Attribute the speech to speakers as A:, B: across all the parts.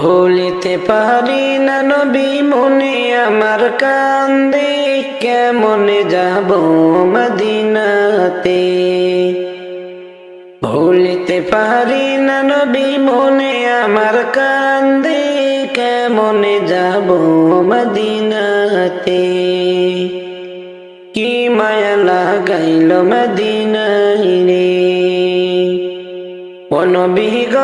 A: ভুলিতে পারি না নবী মনে আমার কান্দে, কেমনে যাব মদিনাতে? ভুলিতে পারি না নবী মনে আমার কান্দে, কেমনে যাব মদিনাতে? কি মায়া লাগাইল মদিনাই রে? অনবিগ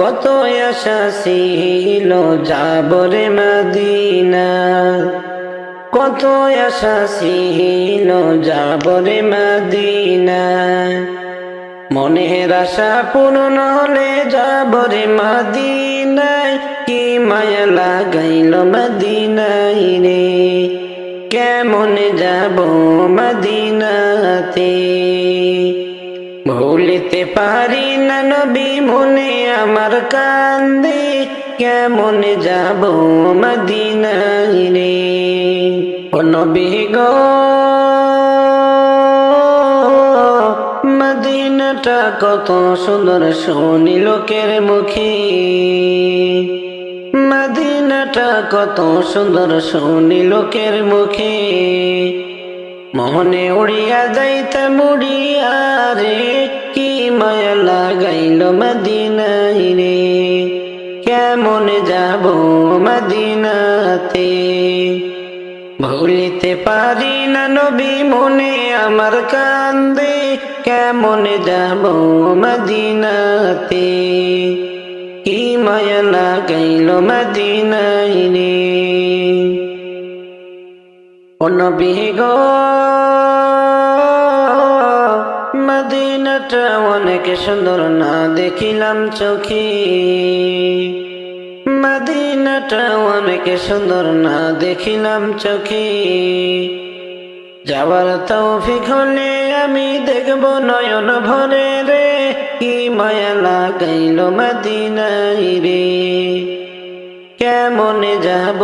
A: কত আশা ছিল যাবরে মদিনা। কত আশা ছিল যাবরে মদিনা। মনের আশা পূর্ণ হলে যাবরে মদিনায় কি মায়া লাগাইল মদিনাই রে? কেমন যাব মদিনাতে? পারি না নবী মনে আমার কান্দে, কেমন যাব মদিনাই রে? ও নবী গো, মদিনাটা কত সুন্দর শুনি লোকের মুখে। মদিনাটা কত সুন্দর শুনি লোকের মুখে। মনে উড়িয়া যাইতে মুড়িয়া রে, কি মায়া লাগাইল মদিনাই রে? কেমন যাব মদিনাতে? ভুলিতে পারি না নবী মনে আমার কান্দে, কেমন যাব মদিনাতে? কি মায়া লাগাইল মদিনাই রে? অনবিগ মদিনাটা অনেক সুন্দর না দেখিলাম চোখে। মদিনাটা অনেক সুন্দর না দেখিলাম চোখে। যাবার তৌফিক হলে আমি দেখব নয়ন ভরে রে, কি মায়া লাগাইল মদিনাই রে। কেমন যাব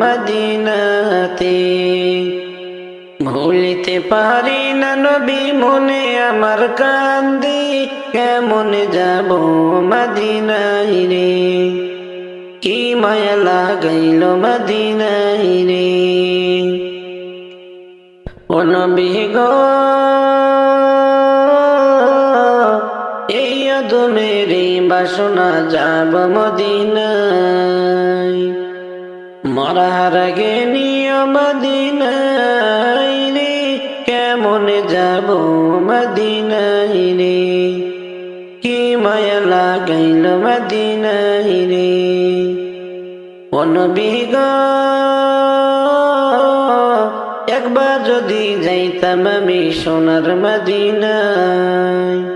A: মদিনাতে? ভুলিতে পারি না নবী মনে আমার কান্দি কেমন যাব মদিনাই রে? কি মায়া লাগাইল মদিনাই রে? ও নবী গো, এই আদমের বাসনা যাব মদিনায়। মরার আগে নিয় মদিনাই রে, কেমন যাব মদিনাই রে? কি মায়া লাগাইল মদিনাই রে? অনবিগ একবার যদি যাইতাম আমি সোনার মদিনায়।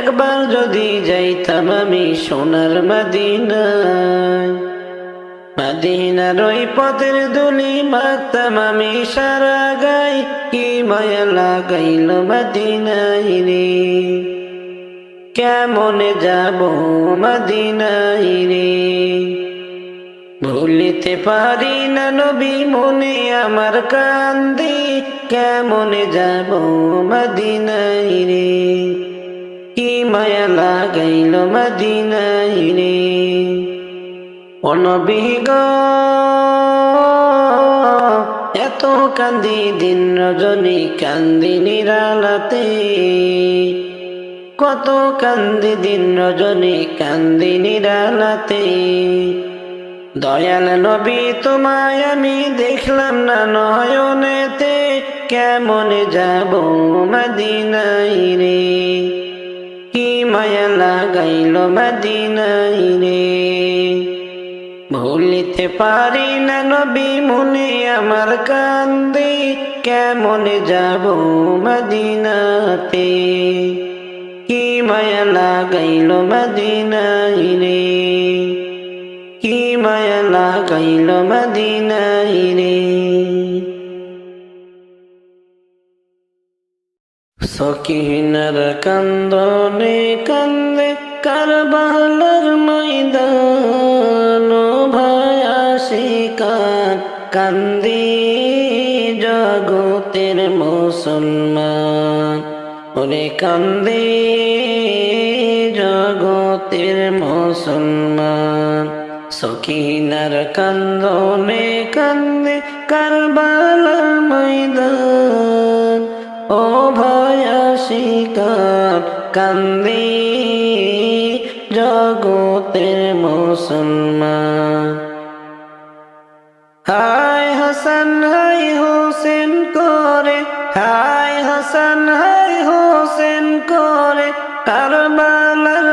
A: একবার যদি যাইতাম আমি সোনার মদিনায়। মদিনার ওই পথের দুলি মাখতাম আমি সারা গাই কি মায়া লাগাইল মদিনাই রে। কেমন যাব মদিনাই রে? ভুলিতে পারি না নবী মনে আমার কান্দি, কেমন যাব মদিনাই রে? কি মায়া লাগাইল মদিনাই রে অনবিগ এত কান্দি দিন রজনী কান্দি নিরালাতে। কত কান্দি দিন রজনী কান্দি নিরালাতে। দয়াল নবী তোমায় আমি দেখলাম না নয়নেতে। কেমন যাব মদিনাই রে কি মায়া লাগাইল মদিনাই রে? ভুলিতে পারি না নবী মনে আমার কান্দে, কেমন যাব মদিনাতে? কি মায়া লাগাইল মদিনাই রে? কি মায়া লাগাইল মদিনাই রে? সকিনার কান্দনে কান্দে কারবালার ময়দান ভায়াসিকার কান্দি জগতের মুসলমান। ওরে কান্দে জগতের মুসলমান। সকিনার কান্দনে কান্দে কারবালার কান্দে জগতের মুসলমান। হায় হাসান হাই হোসেন করে হায় হাসান হাই হোসেন করে কারবালার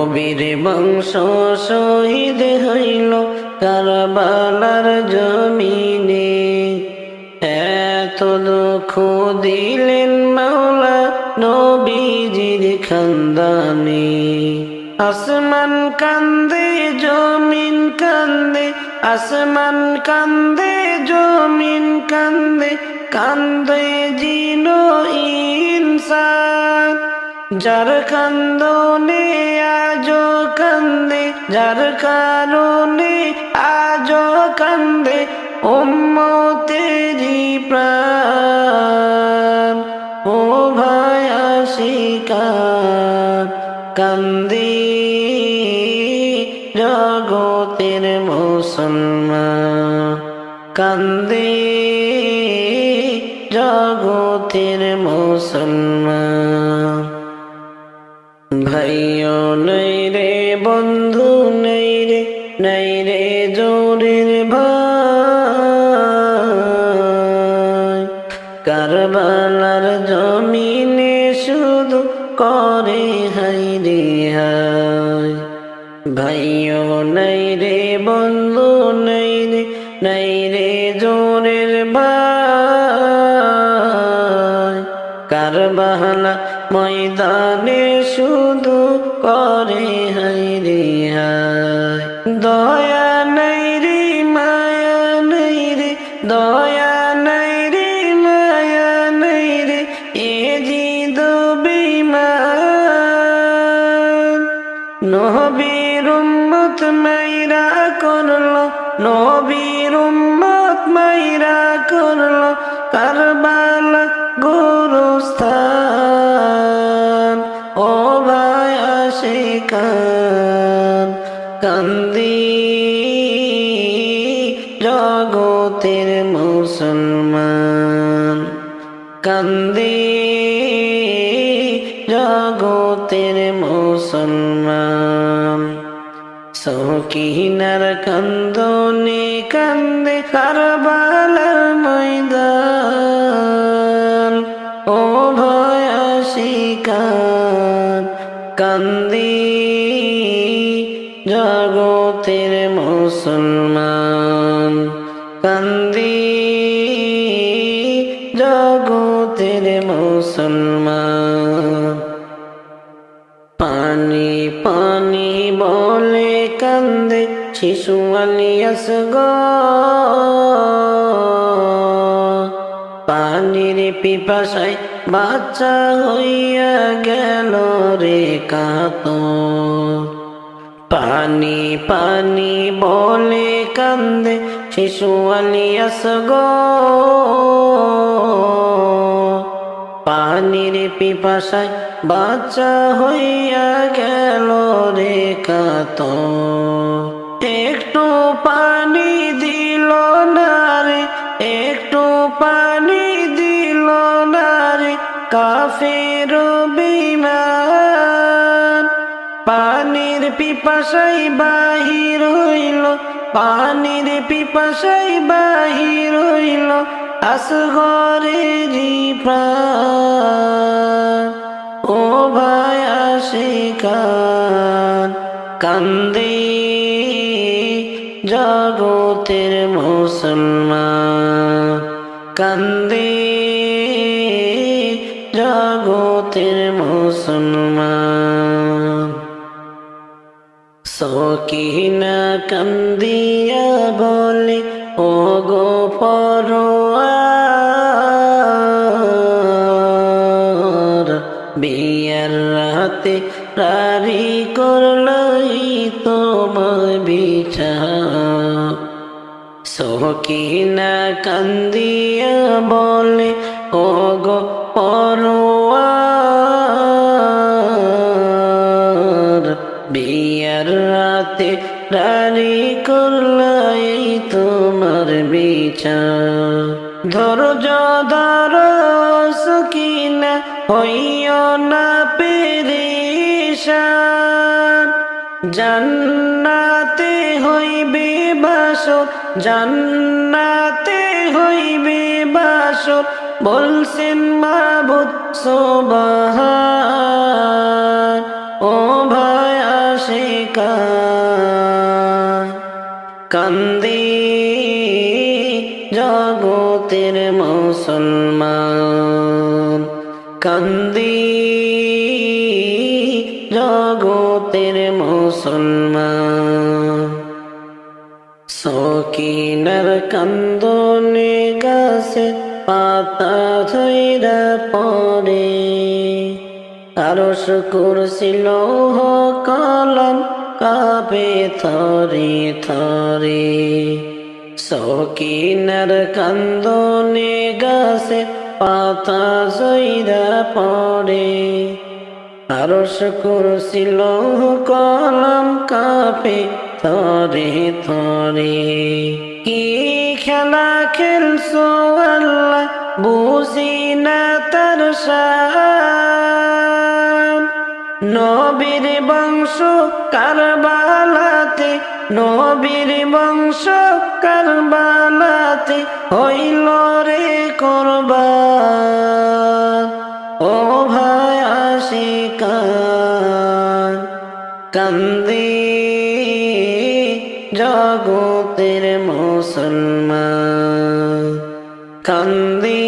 A: নবীর বংশ শহীদ হইল কারবালার জমিনে। এত দুঃখ দিলেন মাওলা নবীজির খানদানে। আসমান কান্দে, জমিন কান্দে, আসমান কান্দে, জমিন কান্দে কান্দে জিনো ইনসান। যার কান্দনে আজো কান্দে যার কারণে আজো কান্দে উম্মতেরি প্রাণ। ও ভায়া শিকার কান্দি জগতের মুসলমান। কান্দি জগতের মুসলমান। কারবালার জমিনে শুধু করে হাই রে হাই ভাইও নাই রে বন্ধু আশিকান কান্দি জগতের মুসলমান। কান্দি জগতের মুসলমান। সকিনার কান্দনে কান্দে কারবালার ময়দান। ও ভয়া শিকার কান্দি গ। পানির পিপাসায় বাচ্চা হইয়া গেল রে কাত পানি পানি বলে কান্দে শিশু আলিয়াস গ। পানির পিপাসায় বাচ্চা হইয়া গেল রে কাত একটু পানি দিল না রে, একটু পানি দিল না রে, কাফের বিমান। পানির পিপাসাই বাহির হইল, পানির পিপাসাই বাহির হইল আসগরের প্রাণ। ও ভাই আশিকান, কান্দে জগতের মুসলমান। কান্দে জগতের মুসলমান। সকিনা কান্দিয়া বলে ও গো পরোয়ার বিয়ার রাতে রারি সকিনা কান্দিয়া বলে ও গো পরোয়ার বিয়ার রাতে রারি করলাই তোমার বিচার। ধৈর্য ধর সকিনা হইও না জান্নাতে হইবে বাসর জান্নাতে হইবে বাসর বলছেন মাবুদ সোবাহান ও ভাই আশিকা কান্দি জগতের মুসলমান কান্দি সকিনার কান্দনে গাছে পাতা ধৈরা পড়ে। আরও শুকুর ছিল কলম কাপে থরে থরে সকিনার কান্দনে গাছে পাতা জৈরা পড়ে। আরস করছিল কলম কাপে থরে থরে। কি খেলা খেলছো আল্লাহ? বুঝি না তার নবীর বংশ কারবালাতে, নবীর বংশ কারবালাতে হইল কান্দি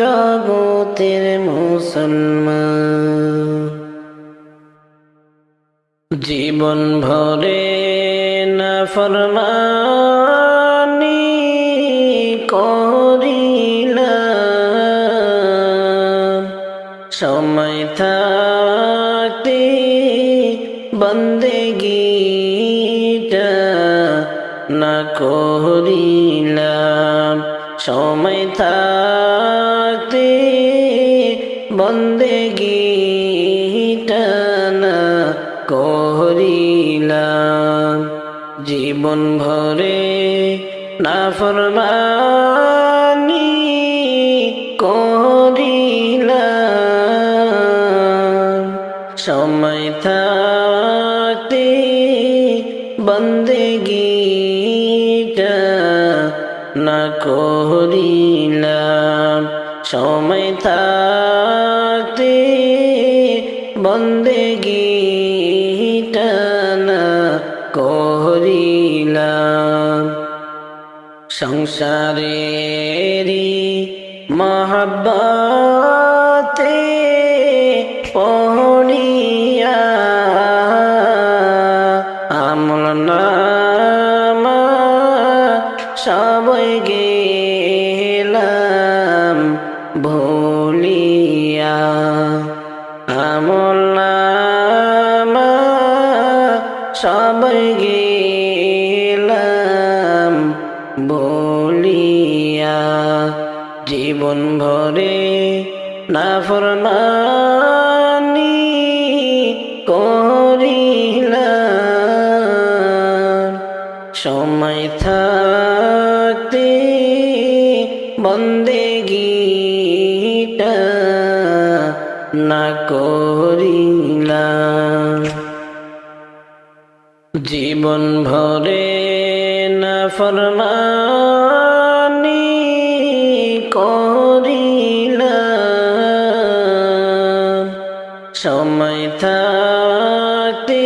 A: জগতের মুসলমান। জীবন ভরে না ফরমানি করিলাম। সময় থাকতে বন্দেগিটা না করিলাম। সময় থাকতে বন্দেগিটা না করিলাম জীবন ভরে না ফরমানি করিলাম সময় থাকতে বন্দেগিটা না করিলাম। সময় থাকতে বন্দে সংসারেরি মহাব্বতে ভরে না ফরমানি করিলাম। সময় থাকতে বন্দেগিটা না করিলাম। জীবন ভরে না ফরমানি করিলাম থাকতে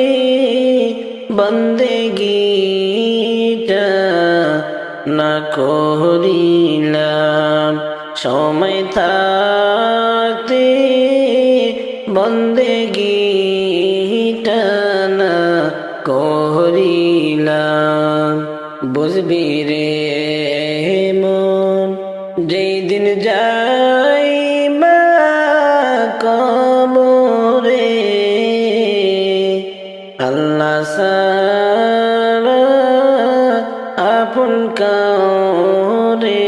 A: বন্দেগিটা না করিলাম সময় থাকতে বন্দেগি টানা করিলাম বুঝবি রে মন যেই দিন যাই কবরে সারা আপন কারে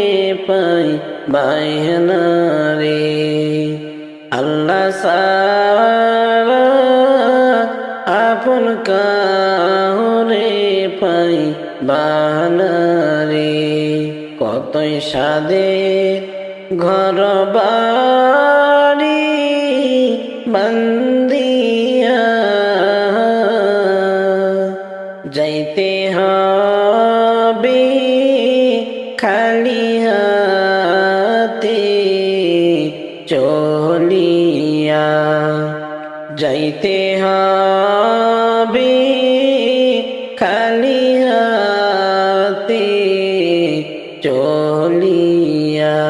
A: পাই বাইনা রে আল্লাহ সারা আপন কারে পাই বাহানা রে কতই সাদে ঘর বাড়ি যাইতে হবে খালি হাতে চলিয়া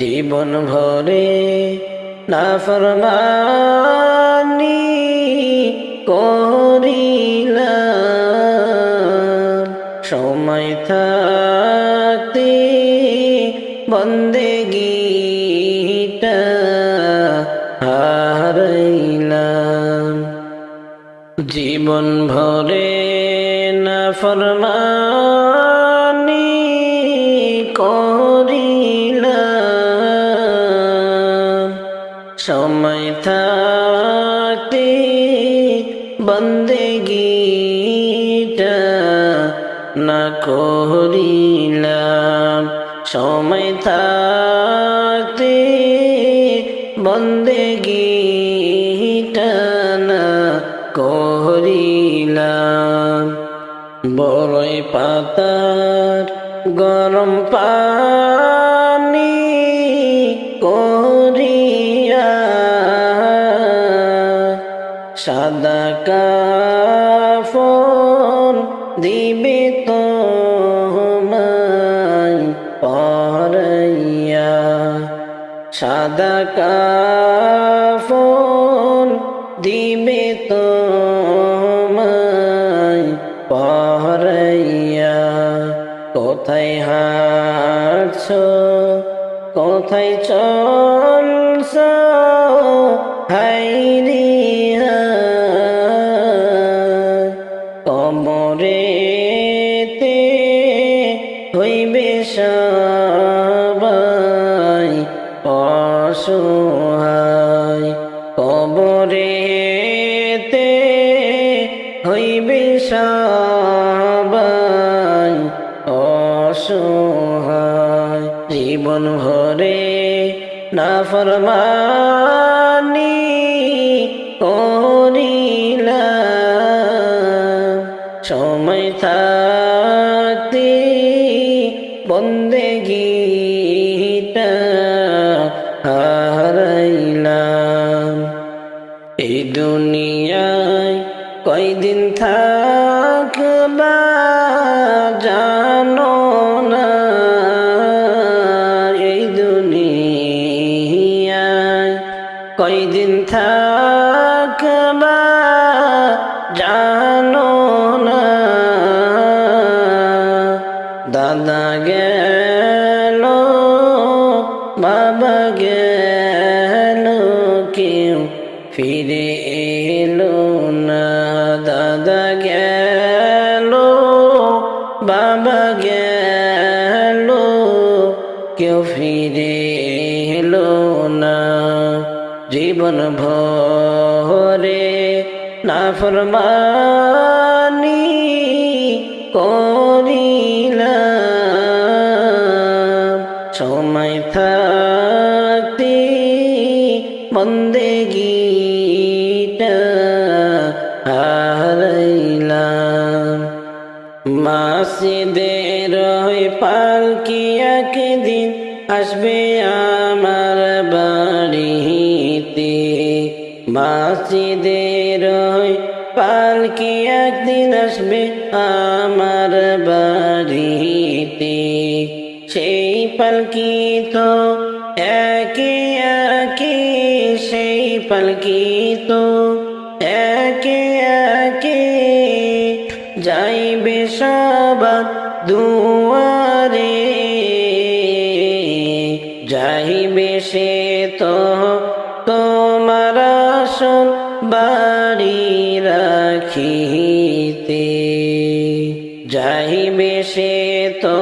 A: জীবন ভরে না ফরমানি করিলাম সময় থাকতে জীবন ভরে না ফরমানি করিলাম সময় থাকতে বন্দেগিটা না করিলাম সময় থাকতে বন্দেগিটা না করিলাম। বড়ই পাতার গরম পানি করিয়া সাদা কাফন দিবে তোমায় পরাইয়া। সাদা কাফন কোথায় হাঁটছ? কোথায় চলছ? হাইরিয়া কমরেতে হইবে সবাই অসহায়। না দাদা গেল, বাবা গেল, কেউ ফিরে এলো না। দাদা গেল, বাবা গেল, কেউ ফিরে এলো না। জীবন ভরে না ফরমানি মাসিদের পালকি একদিন আসবে আমার বাড়িতে? সেই পালকি তো একে একে, সেই পালকি তো একে একে যাইবে সবার দুয়ারে? যাইবে সে তো আসন বাড়ি রাখিতে। যাইবে সে তো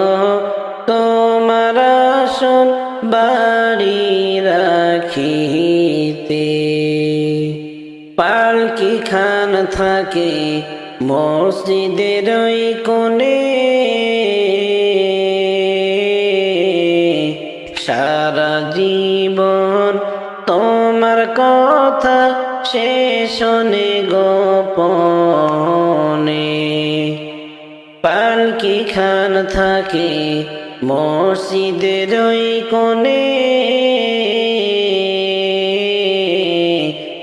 A: তোমার আসন বাড়ি রাখিতে। পালকি খান থাকে মসজিদের ওই কোণে। সারা জীবন তোমার কথা সে শোনে গোপনে। পালকি খান থাকে মসজিদের ওই কোণে।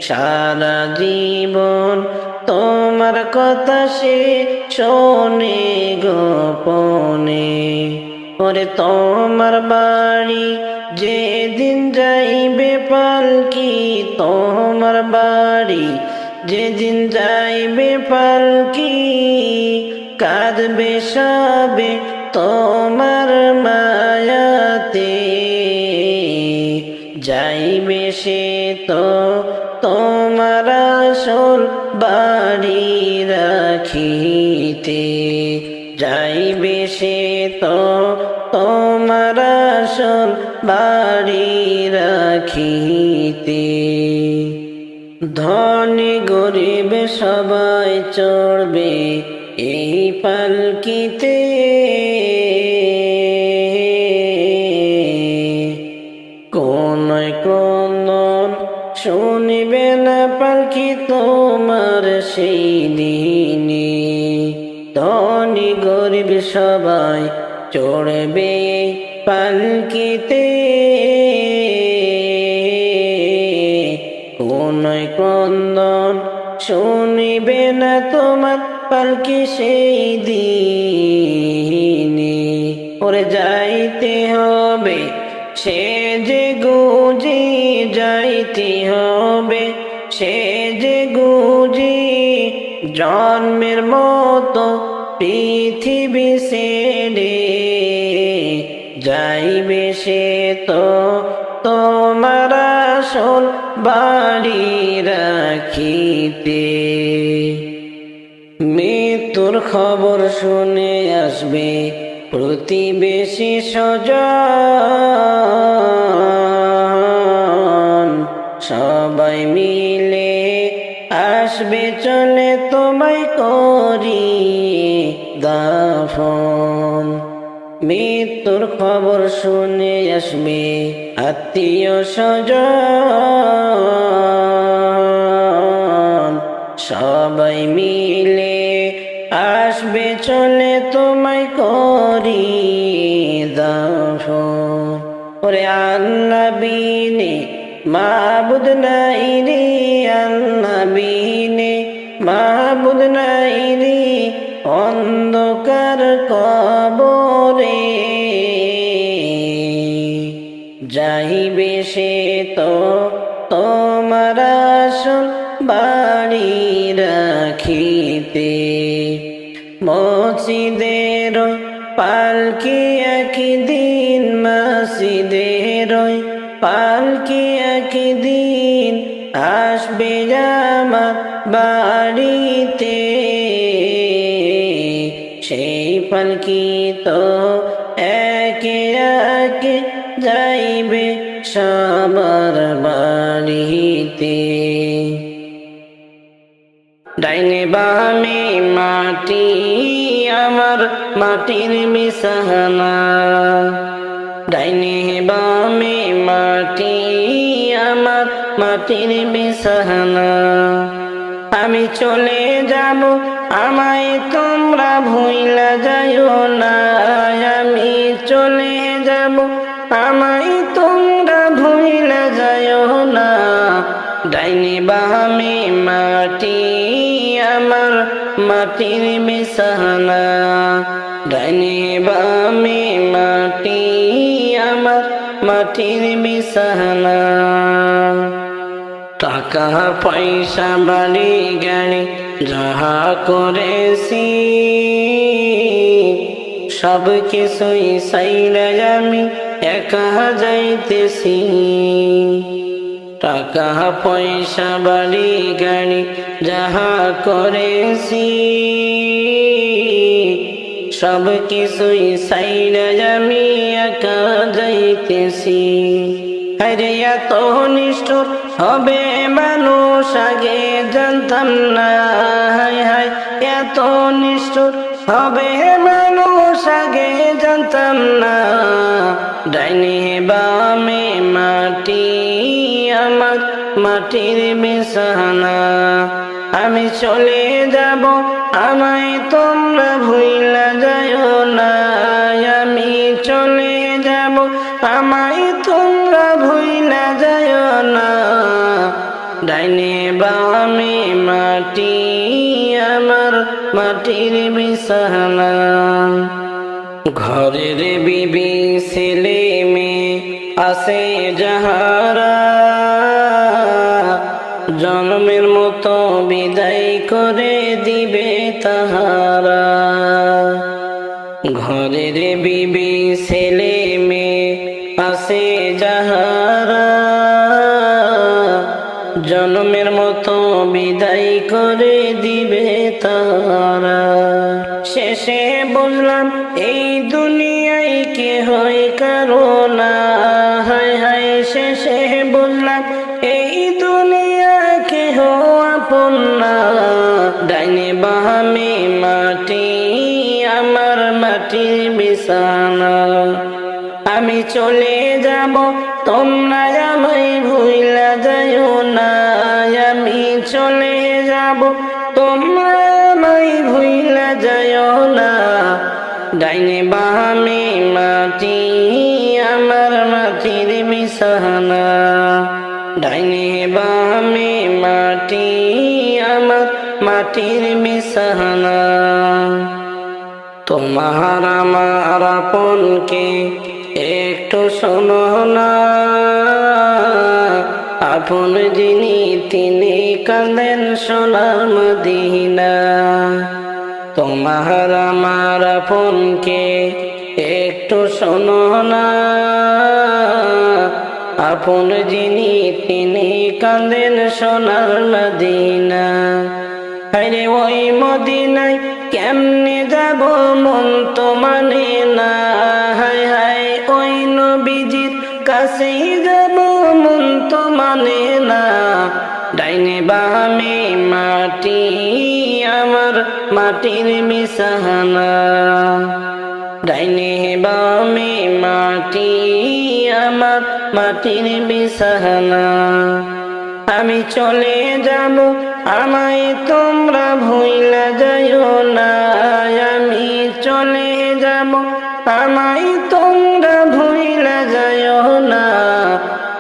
A: সারা জীবন তোমার কথা সে শোনে গোপনে। ওরে তোমার বাড়ি যেদিন যাইবে পালকি তোমার বাড়ি, যেদিন যাইবে পালকি কাঁদবে সবে তোমার মায়াতে। যাইবে সে তো তোমার আসল বাড়ি রাখিতে। যাইবে সে তো তোমার আসল বাড়ি রাখিতে। ধনী গরিব সবাই চড়বে এই পালকিতে। কোন কোন শুনিবে না পালকি তোমার সেই দিনে। ধনী গরিব সবাই চড়বে পালকিতে কোন ক্রন্দন শুনিবে না তোমার পালকি সেই দিনে। ওরে যাইতে হবে, সে যে গুজি যাইতে হবে, সে যে গুজি জন্মের মতো পৃথিবী ছেড়ে যাইবে সে তো তোমার আসল বাড়ি রাখিতে। মৃত্যুর খবর শুনে আসবে প্রতিবেশী স্বজন। সবাই মিলে আসবে চলে তোমায় করি দাফন। মৃত্যুর খবর শুনে আসবে আত্মীয় স্বজন। সবাই মিলে আসবে, চলে তোমায় করি ওরে আল্লাহ বিনে মাবুদ নাই রে আল্লাহ বিনে মাবুদ নাই রে অন্ধকার যাইবে সে তো তোমার আসল বাড়ি রাখিতে। মসজিদের পালকি একদিন, মসজিদের পালকি একদিন আসবে আমার বাড়িতে। সেই পালকি তো সবার বাড়িতে ডাইনে বামে মাটি, আমার মাটির মিশাহানা ডাইনে বামে মাটি, আমার মাটির মিশাহানা আমি চলে যাব, আমায় তোমরা ভুইলা যাইও না। আমি চলে যাব, আমায় তোমরা ভুইলা যাইও না। ডাইনি বামে মাটি, আমার মাটির মিশানা ডাইনি বামে মাটি মাটির বিছানা। টাকা, পয়সা, বাড়ি, গাড়ি, যাহা করেছি সব কিছুই সাইরা আমি একা যাইতেছি। টাকা, পয়সা, বাড়ি, গাড়ি, যাহা করেছি সব কিছুই সাইরা আমি একা যাইতেছি। আরে এত নিষ্ঠুর হবে মানুষ আগে জানতাম না। হায় হায়, এত নিষ্ঠুর হবে মানুষ আগে জানতাম না। ডাইনি বামে মাটি, আমার মাটির বিছানা। আমি চলে যাব, আমায় তোমরা ভুইলা যায় না। আমি চলে যাব, আমায় তোমরা ভুইলা যায় না। ডাইনে বামে মাটি, আমার মাটির বিছানা। ঘরের বিবি ছেলে মেয়ে আসে যাহারা। জন্মের মতো বিদায় করে দিবে তাহারা। আমি চলে যাব, তোমরা আমায় ভুইলা যাইও না। আমি চলে যাব, তোমরা আমায় ভুইলা যাইও না। ডাইনে বামে মাটি, আমার মাটির বিছানা। ডাইনে বামে মাটি, আমার মাটির বিছানা। তোমার আমার আপনকে একটু শোনো না। আপন যিনি, তিনি কাঁদেন সোনার মদিনা। তোমার আমার আপনকে একটু শোনো না। আপন যিনি, তিনি কাঁদেন সোনার মদিনা। কেমনে যাব মন তো মানে না? হায় হায়, ওই নবীজির কাছেই যাব মন তো মানে না। ডাইনে বামে মাটি, আমার মাটির মিশাহানা ডাইনে বামে মাটি, আমার মাটির বিছানা। আমি চলে যাব আমায় তোমরা ভুইলা যাইও না আমি চলে যাব। আমায় তোমরা ভুইলা যাইও না,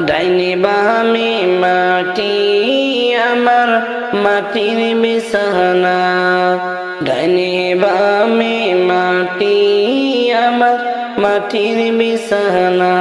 A: ডাইনে বামে মাটি আমার, মাটির বিছানা। ডাইনে বামে মাটি আমার, মাটির বিছানা।